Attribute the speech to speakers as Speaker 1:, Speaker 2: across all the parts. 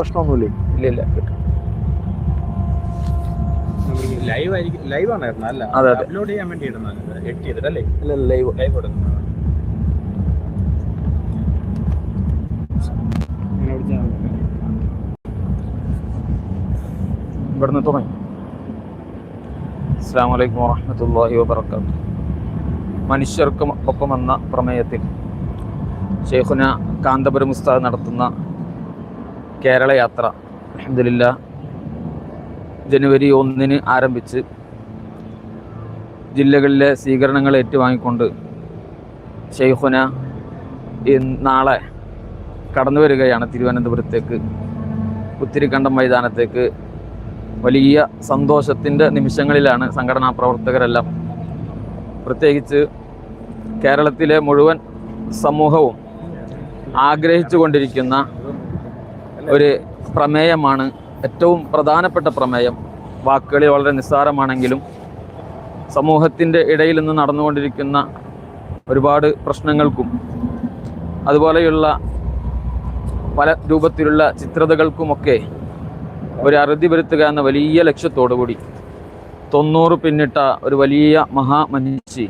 Speaker 1: പ്രശ്നമൊന്നുമില്ലേ.
Speaker 2: ഇല്ല ഇല്ല. കിട്ടും
Speaker 3: ലൈവ് ആയിരിക്കും ലൈവ് ആണായിരുന്നു അല്ല.
Speaker 2: അതെ, അതെ.
Speaker 3: അപ്ലോഡ് ചെയ്യാൻ വേണ്ടി ഇടുന്നത് എഡിറ്റ് ചെയ്തിട്ടല്ലേ?
Speaker 2: ഇല്ല ലൈവ്
Speaker 3: ലൈവ് കൊടുക്കുന്നത് ഇങ്ങനെ പിടിച്ചാൽ മതി.
Speaker 2: ഇവിടുന്ന് തുടങ്ങി. അസ്സാം വലൈക്കും വാഹമത്തല്ലാഹി വാബർക്കാത്തു മനുഷ്യർക്ക് ഒപ്പം എന്ന പ്രമേയത്തിൽ ഷെയ്ഖുന കാന്തപുരം ഉസ്താദ് നടത്തുന്ന കേരള യാത്ര അഹമ്മദില്ല ജനുവരി ഒന്നിന് ആരംഭിച്ച് ജില്ലകളിലെ സ്വീകരണങ്ങൾ ഏറ്റുവാങ്ങിക്കൊണ്ട് ഷെയ്ഖുന നാളെ കടന്നു വരികയാണ് തിരുവനന്തപുരത്തേക്ക്. പുത്തിരിക്കണ്ടം മൈതാനത്തേക്ക്. വലിയ സന്തോഷത്തിന്റെ നിമിഷങ്ങളിലാണ് സംഘടനാ പ്രവർത്തകരെല്ലാം പ്രത്യേകിച്ച് കേരളത്തിലെ മുഴുവൻ സമൂഹവും ആഗ്രഹിച്ചു കൊണ്ടിരിക്കുന്ന ഒരു പ്രമേയമാണ് ഏറ്റവും പ്രധാനപ്പെട്ട പ്രമേയം. വാക്കുകളിൽ വളരെ നിസ്സാരമാണെങ്കിലും സമൂഹത്തിന്റെ ഇടയിൽ നിന്ന് നടന്നുകൊണ്ടിരിക്കുന്ന ഒരുപാട് പ്രശ്നങ്ങൾക്കും അതുപോലെയുള്ള പല രൂപത്തിലുള്ള ചിത്രതകൾക്കുമൊക്കെ ഒരു അറുതി വരുത്തുക എന്ന വലിയ ലക്ഷ്യത്തോടു കൂടി തൊണ്ണൂറ് പിന്നിട്ട ഒരു വലിയ മഹാമനുഷ്യ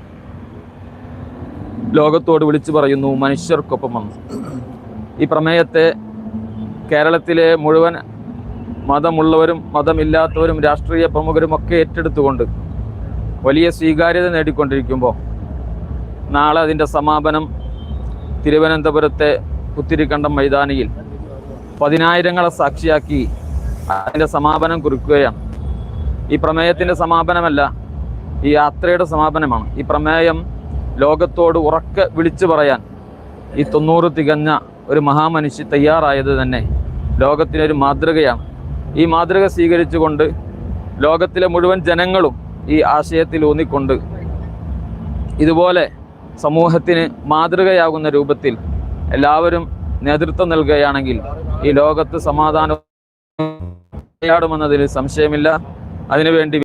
Speaker 2: ലോകത്തോട് വിളിച്ചു പറയുന്നു മനുഷ്യർക്കൊപ്പം വന്നു. ഈ പ്രമേയത്തെ കേരളത്തിലെ മുഴുവൻ മതമുള്ളവരും മതമില്ലാത്തവരും രാഷ്ട്രീയ പ്രമുഖരും ഒക്കെ ഏറ്റെടുത്തുകൊണ്ട് വലിയ സ്വീകാര്യത നേടിക്കൊണ്ടിരിക്കുമ്പോൾ നാളെ അതിന്റെ സമാപനം തിരുവനന്തപുരത്തെ പുത്തിരിക്കണ്ടം മൈതാനിയിൽ പതിനായിരങ്ങളെ സാക്ഷിയാക്കി അതിന്റെ സമാപനം കുറിക്കുകയാണ്. ഈ പ്രമേയത്തിന്റെ സമാപനമല്ല ഈ യാത്രയുടെ സമാപനമാണ്. ഈ പ്രമേയം ലോകത്തോട് ഉറക്കെ വിളിച്ചു പറയാൻ ഈ തൊണ്ണൂറ് തികഞ്ഞ ഒരു മഹാമനുഷ്യ തയ്യാറായത് തന്നെ ലോകത്തിനൊരു മാതൃകയാണ്. ഈ മാതൃക സ്വീകരിച്ചുകൊണ്ട് ലോകത്തിലെ മുഴുവൻ ജനങ്ങളും ഈ ആശയത്തിൽ ഊന്നിക്കൊണ്ട് ഇതുപോലെ സമൂഹത്തിന് മാതൃകയാകുന്ന രൂപത്തിൽ എല്ലാവരും നേതൃത്വം നൽകുകയാണെങ്കിൽ ഈ ലോകത്ത് സമാധാനം ാടുമെന്നതിൽ സംശയമില്ല. അതിനുവേണ്ടി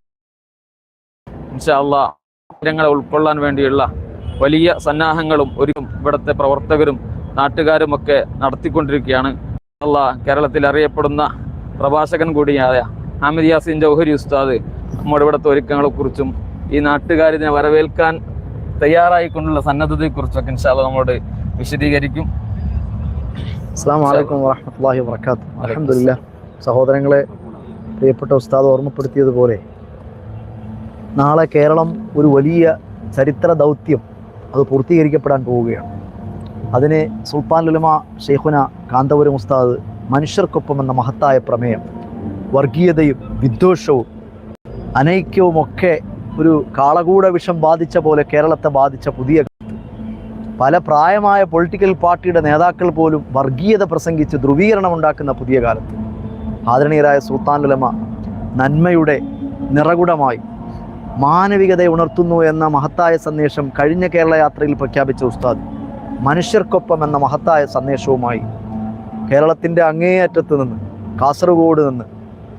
Speaker 2: ഇൻഷാല്ല ഉൾക്കൊള്ളാൻ വേണ്ടിയുള്ള വലിയ സന്നാഹങ്ങളും ഒരു ഇവിടുത്തെ പ്രവർത്തകരും നാട്ടുകാരും ഒക്കെ നടത്തിക്കൊണ്ടിരിക്കുകയാണ്. അല്ല കേരളത്തിൽ അറിയപ്പെടുന്ന പ്രഭാഷകൻ കൂടിയായ ഹാമിദ് യാസിൻ ജൗഹരി ഉസ്താദ് നമ്മുടെ ഇവിടുത്തെ ഒരുക്കങ്ങളെക്കുറിച്ചും ഈ നാട്ടുകാരിനെ വരവേൽക്കാൻ തയ്യാറായിക്കൊണ്ടുള്ള സന്നദ്ധതയെക്കുറിച്ചൊക്കെ ഇൻഷാല്ല നമ്മോട് വിശദീകരിക്കും.
Speaker 1: അസ്സാം വലൈക്കും വാഹമത്തല്ലാഹി അലഹമില്ല സഹോദരങ്ങളെ പ്രിയപ്പെട്ട ഉസ്താദ് ഓർമ്മപ്പെടുത്തിയതുപോലെ നാളെ കേരളം ഒരു വലിയ ചരിത്ര ദൗത്യം അത് പൂർത്തീകരിക്കപ്പെടാൻ പോവുകയാണ്. അതിന് സുൽത്താൻ ലുലമ ഷെയ്ഖുന കാന്തപുരം ഉസ്താദ് മനുഷ്യർക്കൊപ്പം എന്ന മഹത്തായ പ്രമേയം വർഗീയതയും വിദ്വേഷവും അനൈക്യവുമൊക്കെ ഒരു കാളകൂട വിഷം ബാധിച്ച പോലെ കേരളത്തെ ബാധിച്ച പുതിയ പല പ്രായമായ പൊളിറ്റിക്കൽ പാർട്ടിയുടെ നേതാക്കൾ പോലും വർഗീയത പ്രസംഗിച്ച് ധ്രുവീകരണം ഉണ്ടാക്കുന്ന പുതിയ കാലത്ത്. ആദരണീയരായ സുൽത്താൻ ലുലമ നന്മയുടെ നിറകുടമായി മാനവികതയെ ഉണർത്തുന്നു എന്ന മഹത്തായ സന്ദേശം കഴിഞ്ഞ കേരള യാത്രയിൽ പ്രഖ്യാപിച്ച ഉസ്താദ്. മനുഷ്യർക്കൊപ്പം എന്ന മഹത്തായ സന്ദേശവുമായി കേരളത്തിന്റെ അങ്ങേയറ്റത്ത് നിന്ന് കാസർഗോഡ് നിന്ന്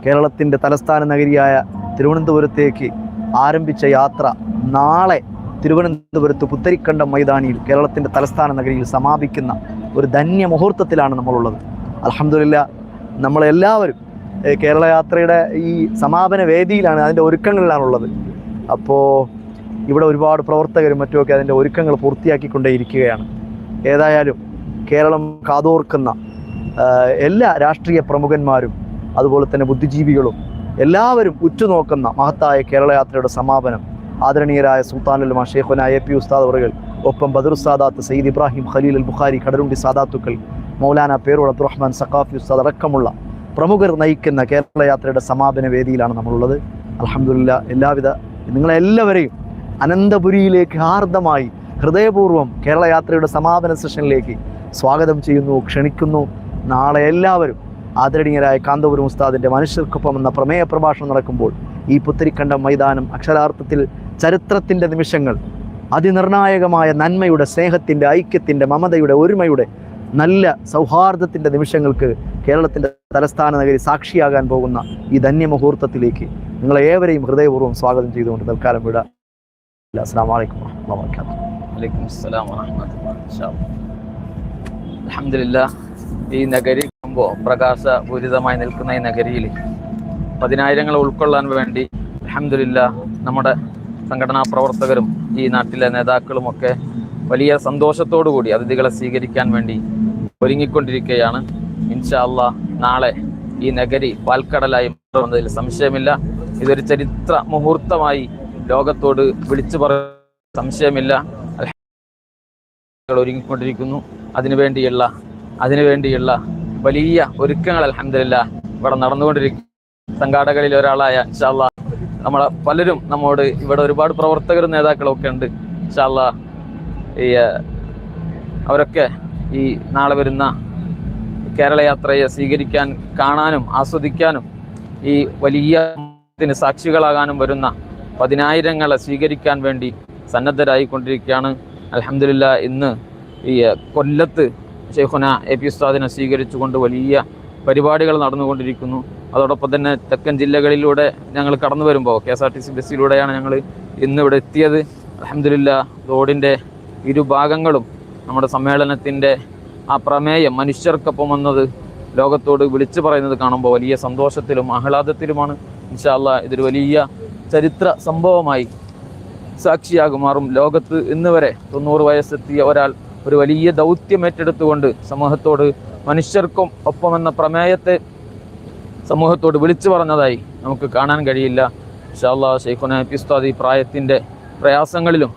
Speaker 1: കേരളത്തിന്റെ തലസ്ഥാന നഗരിയായ തിരുവനന്തപുരത്തേക്ക് ആരംഭിച്ച യാത്ര നാളെ തിരുവനന്തപുരത്ത് പുത്തരിക്കണ്ടം മൈതാനിയിൽ കേരളത്തിന്റെ തലസ്ഥാന നഗരിയിൽ സമാപിക്കുന്ന ഒരു ധന്യ മുഹൂർത്തത്തിലാണ് നമ്മളുള്ളത്. അലഹമില്ല നമ്മളെല്ലാവരും കേരള യാത്രയുടെ ഈ സമാപന വേദിയിലാണ് അതിന്റെ ഒരുക്കങ്ങളിലാണുള്ളത്. അപ്പോൾ ഇവിടെ ഒരുപാട് പ്രവർത്തകരും മറ്റുമൊക്കെ അതിന്റെ ഒരുക്കങ്ങൾ പൂർത്തിയാക്കിക്കൊണ്ടേയിരിക്കുകയാണ്. ഏതായാലും കേരളം കാതോർക്കുന്ന എല്ലാ രാഷ്ട്രീയ പ്രമുഖന്മാരും അതുപോലെ തന്നെ ബുദ്ധിജീവികളും എല്ലാവരും ഉറ്റുനോക്കുന്ന മഹത്തായ കേരളയാത്രയുടെ സമാപനം ആദരണീയരായ സുൽത്താനുൽ ഷേഖുന എ പി ഉസ്താദ് അവറുകൾ ഒപ്പം ബദർ സാദാത്ത് സയ്യിദ് ഇബ്രാഹിം ഖലീൽ അൽ ബുഖാരി കടലുണ്ടി സാദാത്തുക്കൾ മൗലാന പേരോട് അബ്ദുറഹ്മാൻ സഖാഫി ഉസ്താദ് അടക്കമുള്ള പ്രമുഖർ നയിക്കുന്ന കേരളയാത്രയുടെ സമാപന വേദിയിലാണ് നമ്മളുള്ളത്. അലഹമില്ല എല്ലാവിധ നിങ്ങളെല്ലാവരെയും അനന്തപുരിയിലേക്ക് ഹാർദമായി ഹൃദയപൂർവം കേരള യാത്രയുടെ സമാപന സെഷനിലേക്ക് സ്വാഗതം ചെയ്യുന്നു ക്ഷണിക്കുന്നു. നാളെ എല്ലാവരും ആദരണീയരായ കാന്തപുരം ഉസ്താദിന്റെ മനുഷ്യർക്കൊപ്പം എന്ന പ്രമേയ പ്രഭാഷണം നടക്കുമ്പോൾ ഈ പുത്തരിക്കണ്ടം മൈതാനം അക്ഷരാർത്ഥത്തിൽ ചരിത്രത്തിന്റെ നിമിഷങ്ങൾ അതിനിർണായകമായ നന്മയുടെ സ്നേഹത്തിന്റെ ഐക്യത്തിന്റെ മമതയുടെ ഒരുമയുടെ നല്ല സൗഹാർദ്ദത്തിന്റെ നിമിഷങ്ങൾക്ക് കേരളത്തിന്റെ തലസ്ഥാന നഗരി സാക്ഷിയാകാൻ പോകുന്ന ഈ ധന്യമുഹൂർത്തത്തിലേക്ക് നിങ്ങളെ ഏവരെയും ഹൃദയപൂർവം സ്വാഗതം ചെയ്തുകൊണ്ട് തൽക്കാലം വിടാം. അസ്സാം വലൈക്കും വാഹമത്തുള്ള
Speaker 2: വലൈക്കും അസ്സലാം വറഹ്മത്തുള്ളാഹി അലഹമില്ല ഈ നഗരി കാണുമ്പോൾ പ്രകാശപൂരിതമായി നിൽക്കുന്ന ഈ നഗരിയിൽ പതിനായിരങ്ങളെ ഉൾക്കൊള്ളാൻ വേണ്ടി അലഹമില്ല നമ്മുടെ സംഘടനാ പ്രവർത്തകരും ഈ നാട്ടിലെ നേതാക്കളുമൊക്കെ വലിയ സന്തോഷത്തോടു കൂടി അതിഥികളെ സ്വീകരിക്കാൻ വേണ്ടി ഒരുങ്ങിക്കൊണ്ടിരിക്കുകയാണ്. ഇൻഷാ അള്ളാ നാളെ ഈ നഗരി പാൽക്കടലായി മാറുന്നതിൽ സംശയമില്ല. ഇതൊരു ചരിത്ര മുഹൂർത്തമായി ലോകത്തോട് വിളിച്ചു പറ സംശയമില്ല. ഒരുങ്ങിക്കൊണ്ടിരിക്കുന്നു. അതിനുവേണ്ടിയുള്ള അതിനുവേണ്ടിയുള്ള വലിയ ഒരുക്കങ്ങൾ അലഹമില്ല ഇവിടെ നടന്നുകൊണ്ടിരിക്കും സംഘാടകരിൽ ഒരാളായ ഇൻഷാല്ല നമ്മളെ പലരും നമ്മോട് ഇവിടെ ഒരുപാട് പ്രവർത്തകരും നേതാക്കളും ഒക്കെ ഉണ്ട് ഇൻഷാല്ല ഈ അവരൊക്കെ ഈ നാളെ വരുന്ന കേരള യാത്രയെ സ്വീകരിക്കാൻ കാണാനും ആസ്വദിക്കാനും ഈ വലിയ സാക്ഷികളാകാനും വരുന്ന പതിനായിരങ്ങളെ സ്വീകരിക്കാൻ വേണ്ടി സന്നദ്ധരായിക്കൊണ്ടിരിക്കുകയാണ്. അലഹമില്ല ഇന്ന് ഈ കൊല്ലത്ത് ഷെയ്ഖുന എ പി ഉസ്താദിനെ സ്വീകരിച്ചുകൊണ്ട് വലിയ പരിപാടികൾ നടന്നുകൊണ്ടിരിക്കുന്നു. അതോടൊപ്പം തന്നെ തെക്കൻ ജില്ലകളിലൂടെ ഞങ്ങൾ കടന്നു വരുമ്പോൾ K S R T C ബസ്സിലൂടെയാണ് ഞങ്ങൾ ഇന്ന് ഇവിടെ എത്തിയത്. അലഹമില്ല റോഡിന്റെ ഇരുഭാഗങ്ങളും നമ്മുടെ സമ്മേളനത്തിന്റെ ആ പ്രമേയം മനുഷ്യർക്കൊപ്പം വന്നത് ലോകത്തോട് വിളിച്ചു പറയുന്നത് കാണുമ്പോൾ വലിയ സന്തോഷത്തിലും ആഹ്ലാദത്തിലുമാണ്. ഇൻഷാല്ല ഇതൊരു വലിയ ചരിത്ര സംഭവമായി സാക്ഷിയാകും മാറും ലോകത്ത് ഇന്ന് വരെ തൊണ്ണൂറ് വയസ്സെത്തിയ ഒരാൾ ഒരു വലിയ ദൗത്യം ഏറ്റെടുത്തുകൊണ്ട് സമൂഹത്തോട് മനുഷ്യർക്കും ഒപ്പമെന്ന പ്രമേയത്തെ സമൂഹത്തോട് വിളിച്ചു പറഞ്ഞതായി നമുക്ക് കാണാൻ കഴിയില്ല. ഷാല്ലാ ഷെയ്ഖുന പിസ്താദ് ഈ പ്രായത്തിന്റെ പ്രയാസങ്ങളിലും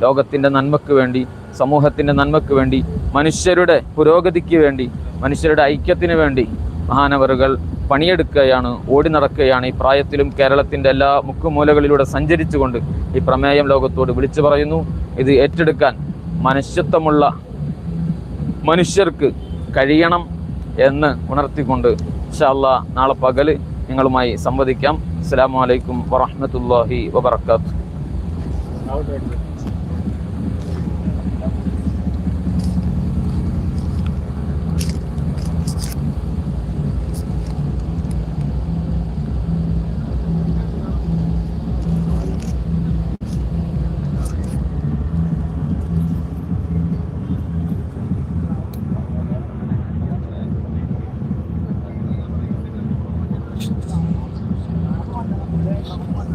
Speaker 2: ലോകത്തിന്റെ നന്മയ്ക്ക് വേണ്ടി സമൂഹത്തിന്റെ നന്മയ്ക്ക് വേണ്ടി മനുഷ്യരുടെ പുരോഗതിക്ക് വേണ്ടി മനുഷ്യരുടെ ഐക്യത്തിന് വേണ്ടി മഹാനവറുകൾ പണിയെടുക്കുകയാണ് ഓടി നടക്കുകയാണ്. ഈ പ്രായത്തിലും കേരളത്തിന്റെ എല്ലാ മുക്കുമൂലകളിലൂടെ സഞ്ചരിച്ചുകൊണ്ട് ഈ പ്രമേയം ലോകത്തോട് വിളിച്ചു പറയുന്നു. ഇത് ഏറ്റെടുക്കാൻ മനുഷ്യത്വമുള്ള മനുഷ്യർക്ക് കഴിയണം എന്ന് ഉണർത്തിക്കൊണ്ട് ഇൻഷാല്ല നാളെ പകൽ നിങ്ങളുമായി സംവദിക്കാം. അസ്സാം വലൈക്കും വറഹമത്തല്ലാഹി വബർക്കാത്തു
Speaker 3: little one.